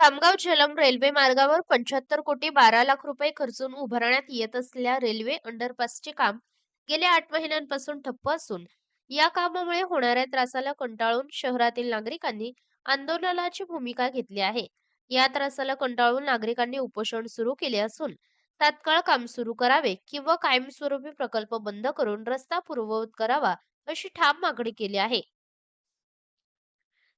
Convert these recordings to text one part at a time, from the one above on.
Khamgaon Jhelum railway मार्गावर पंच्याहत्तर कोटी बारा लाख रुपये खर्चून उभारण्यात येत असलेल्या रेल्वे अंडरपासचे काम गेल्या आठ महिन्यांपासून ठप्प असून या कामामुळे होणाऱ्या त्रासाला कंटाळून शहरातील नागरिकांनी आंदोलनाची भूमिका घेतली आहे. या त्रासाला कंटाळून नागरिकांनी उपोषण सुरू केले असून तात्काळ काम सुरू करावे किंवा कायमस्वरूपी प्रकल्प बंद करून रस्ता पूर्ववत करावा अशी ठाम मागणी केली आहे.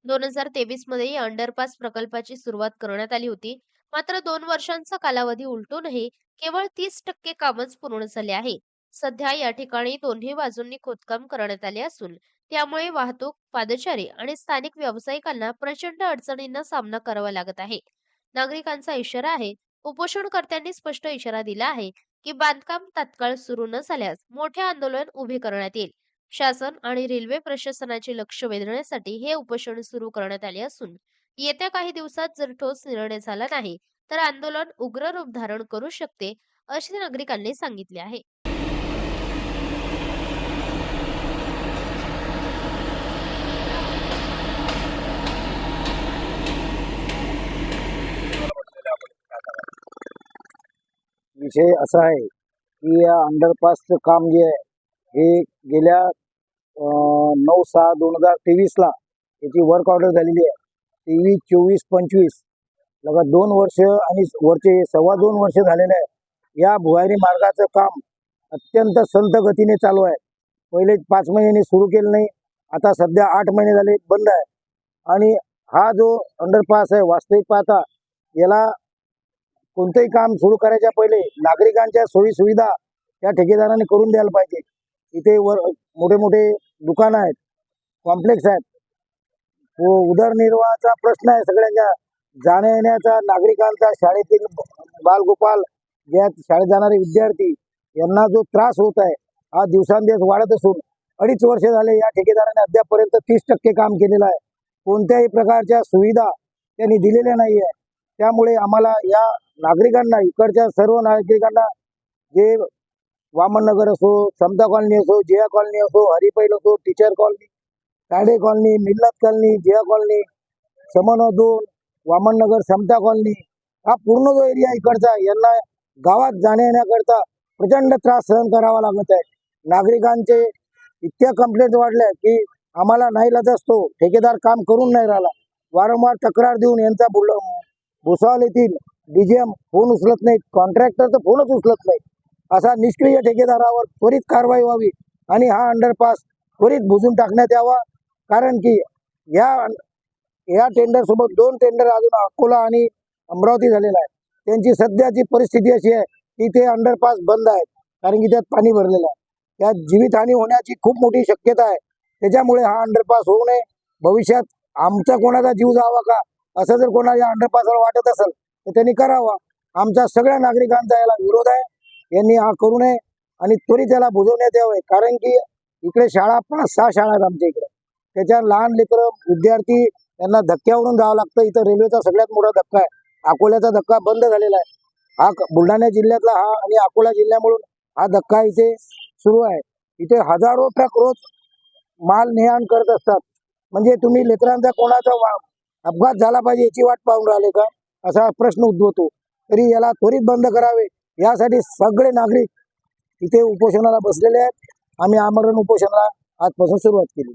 दोन हजार तेवीसमध्ये या अंडरपास प्रकल्पाची सुरुवात करण्यात आली होती. मात्र दोन वर्षांचा कालावधी उलटूनही केवळ तीस टक्के कामच पूर्ण झाले आहे. सध्या या ठिकाणी दोन्ही बाजूंनी खोदकाम करण्यात आले असून त्यामुळे वाहतूक पादचारी आणि स्थानिक व्यावसायिकांना प्रचंड अडचणींना सामना करावा लागत आहे. नागरिकांचा इशारा आहे उपोषणकर्त्यांनी स्पष्ट इशारा दिला आहे की बांधकाम तात्काळ सुरू न झाल्यास मोठे आंदोलन उभे करण्यात येईल. शासन आणि रेल्वे प्रशासनाचे लक्ष वेधण्यासाठी हे उपोषण सुरू करण्यात आले असून येत्या काही दिवसात जर ठोस निर्णय झाला नाही तर आंदोलन उग्र रूप धारण करू शकते असे नागरिकांनी सांगितले आहे. विषय असा आहे की या अंडरपासचं काम जे आहे हे गेल्या नऊ सहा दोन हजार तेवीसला याची वर्क ऑर्डर झालेली आहे. तेवीस चोवीस पंचवीस. लगा दोन वर्ष आणि वरचे सव्वा दोन वर्ष झालेले आहे. या भुयारी मार्गाचं काम अत्यंत संत गतीने चालू आहे. पहिले पाच महिन्यांनी सुरू केलं नाही आता सध्या आठ महिने झाले बंद आहे. आणि हा जो अंडरपास आहे वास्तविक पाहता याला कोणतंही काम सुरू करायच्या पहिले नागरिकांच्या सोयी सुविधा त्या ठेकेदाराने करून द्यायला पाहिजे. इथे वर मोठे मोठे दुकानं आहेत कॉम्प्लेक्स आहेत. व उदरनिर्वाहाचा प्रश्न आहे सगळ्यांच्या जाण्या येण्याचा नागरिकांचा शाळेतील बालगोपाल या शाळेत जाणारे विद्यार्थी यांना जो त्रास होत आहे हा दिवसांदिवस वाढत असून अडीच वर्ष झाले या ठेकेदाराने अद्यापपर्यंत तीस टक्के काम केलेलं आहे. कोणत्याही प्रकारच्या सुविधा त्यांनी दिलेल्या नाही आहे त्यामुळे आम्हाला या नागरिकांना इकडच्या सर्व नागरिकांना जे वामननगर असो समता कॉलनी असो जिया कॉलनी असो हरिपैल असो teacher colony Tade colony Millat colony Jiya colony समन दोन वामननगर समता कॉलनी हा पूर्ण जो एरिया इकडचा यांना गावात जाण्या येण्याकरता प्रचंड त्रास सहन करावा लागत आहे. नागरिकांचे इतक्या कंप्लेंट वाढल्या की आम्हाला नाही असतो ठेकेदार काम करून नाही राहिला. वारंवार तक्रार देऊन यांचा बुल भुसावल येथील डीजीएम फोन उचलत नाहीत कॉन्ट्रॅक्टर तर फोनच उचलत नाही असा निष्क्रिय ठेकेदारावर त्वरित कारवाई व्हावी आणि हा अंडरपास त्वरित बुजून टाकण्यात यावा. कारण की या या टेंडर सोबत दोन टेंडर अजून अकोला आणि अमरावती झालेला आहे. त्यांची सध्याची परिस्थिती अशी आहे की ते अंडरपास बंद आहेत. कारण की त्यात पाणी भरलेलं आहे. त्यात जीवितहानी होण्याची खूप मोठी शक्यता आहे. त्याच्यामुळे हा अंडरपास होऊ नये. भविष्यात आमचा कोणाचा जीव जावा का? असं जर कोणा या अंडरपासवर वाटत असेल तर त्यांनी करावा. आमच्या सगळ्या नागरिकांचा याला विरोध आहे. यांनी हा करू नये आणि त्वरित त्याला बुजवण्यात यावे. कारण की इकडे शाळा पाच सहा शाळा आहेत आमच्या इकडे. त्याच्या लहान लेकरं विद्यार्थी यांना धक्क्यावरून जावं लागतं. इथं रेल्वेचा सगळ्यात मोठा धक्का आहे. अकोल्याचा धक्का बंद झालेला आहे. हा बुलढाणा जिल्ह्यातला हा आणि अकोला जिल्ह्यामधून हा धक्का इथे सुरू आहे. इथे हजारो ट्रक रोज माल नेहाण करत असतात. म्हणजे तुम्ही लेकरांचा कोणाचा वा- अपघात झाला पाहिजे याची वाट पाहून राहिले का? असा प्रश्न उद्भवतो. तरी याला त्वरित बंद करावे. यासाठी सगळे नागरिक इथे उपोषणाला बसलेले आहेत. आम्ही आमरण उपोषणाला आजपासून सुरुवात केली